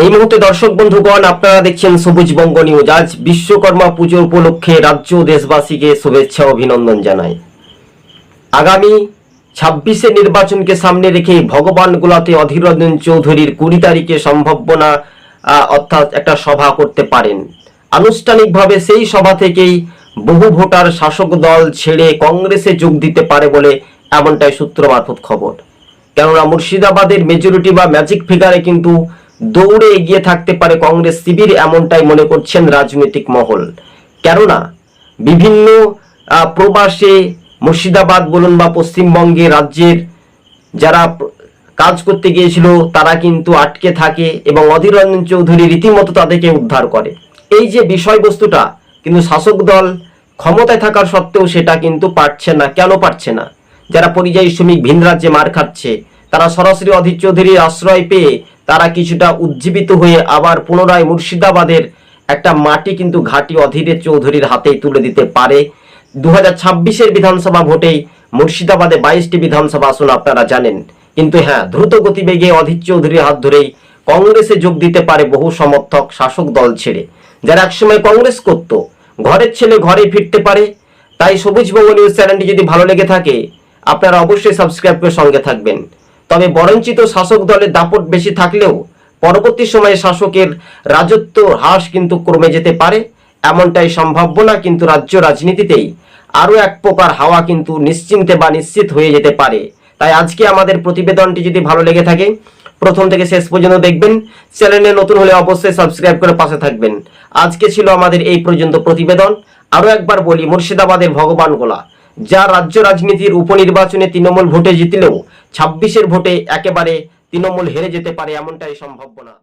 এই মুহূর্তে দর্শক বন্ধুগণ, আপনারা দেখছেন সবুজ বঙ্গ নিউজ। আজ বিশ্বকর্মা পুজো উপলক্ষে রাজ্য দেশবাসীকে শুভেচ্ছা অভিনন্দন জানাই। আগামী ছাব্বিশে নির্বাচনকে সামনে রেখে ভগবান গোলাতে অধীর রঞ্জন চৌধুরীর কুড়ি তারিখে সম্ভাবনা অর্থাৎ একটা সভা করতে পারেন। আনুষ্ঠানিকভাবে সেই সভা থেকেই বহু ভোটার শাসক দল ছেড়ে কংগ্রেসে যোগ দিতে পারে বলে এমনটাই সূত্র মারফত খবর। কেননা মুর্শিদাবাদের মেজরিটি বা ম্যাজিক ফিগারে কিন্তু দৌড়ে এগিয়ে থাকতে পারে কংগ্রেস শিবির এমনটাই মনে করছেন রাজনৈতিক মহল। কেননা বিভিন্ন প্রবাসে মুর্শিদাবাদ বলুন বা পশ্চিমবঙ্গে রাজ্যের যারা কাজ করতে গিয়েছিল, তারা কিন্তু আটকে থাকে এবং অধীর রঞ্জন চৌধুরী রীতিমতো তাদেরকে উদ্ধার করে। এই যে বিষয়বস্তুটা, কিন্তু শাসক দল ক্ষমতায় থাকার সত্ত্বেও সেটা কিন্তু পারছে না। কেন পারছে না? যারা পরিযায়ী শ্রমিক ভিন রাজ্যে মার খাচ্ছে, তারা সরাসরি অধীর চৌধুরীর আশ্রয় পেয়ে তারা কিছুটা উজ্জীবিত হয়ে আবার পুনরায় মুর্শিদাবাদের একটা মাটি কিন্তু ঘাটি অধীরের চৌধুরীর হাতেই তুলে দিতে পারে। দু হাজার বিধানসভা ভোটেই মুর্শিদাবাদে বাইশটি বিধানসভা আসন আপনারা জানেন। কিন্তু হ্যাঁ দ্রুত গতিবেগে অধীর চৌধুরীর হাত ধরেই কংগ্রেসে যোগ দিতে পারে বহু সমর্থক শাসক দল ছেড়ে। যারা একসময় কংগ্রেস করত, ঘরের ছেলে ঘরে ফিরতে পারে। তাই সবুজ বঙ্গ নিউজ চ্যানেলটি যদি ভালো লেগে থাকে, আপনারা অবশ্যই সাবস্ক্রাইব করে সঙ্গে থাকবেন। তবে বরঞ্চিত শাসক দলের দাপট বেশি থাকলেও পরবর্তী সময়ে শাসকের রাজত্ব হ্রাস কিন্তু কমে যেতে পারে। এমনটাই সম্ভাবনা কিন্তু রাজ্য রাজনীতিতেই আরও এক প্রকার হাওয়া কিন্তু নিশ্চিন্তে বা নিশ্চিত হয়ে যেতে পারে। তাই আজকে আমাদের প্রতিবেদনটি যদি ভালো লেগে থাকে, প্রথম থেকে শেষ পর্যন্ত দেখবেন। চ্যানেলে নতুন হলে অবশ্যই সাবস্ক্রাইব করে পাশে থাকবেন। আজকে ছিল আমাদের এই পর্যন্ত প্রতিবেদন। আরও একবার বলি, মুর্শিদাবাদের ভগবান গোলা। যা রাজ্য রাজনীতির উপনির্বাচনে তৃণমূল ভোটে জিতলেও ছাব্বিশের ভোটে একেবারে তৃণমূল হেরে যেতে পারে এমনটাই সম্ভাবনা।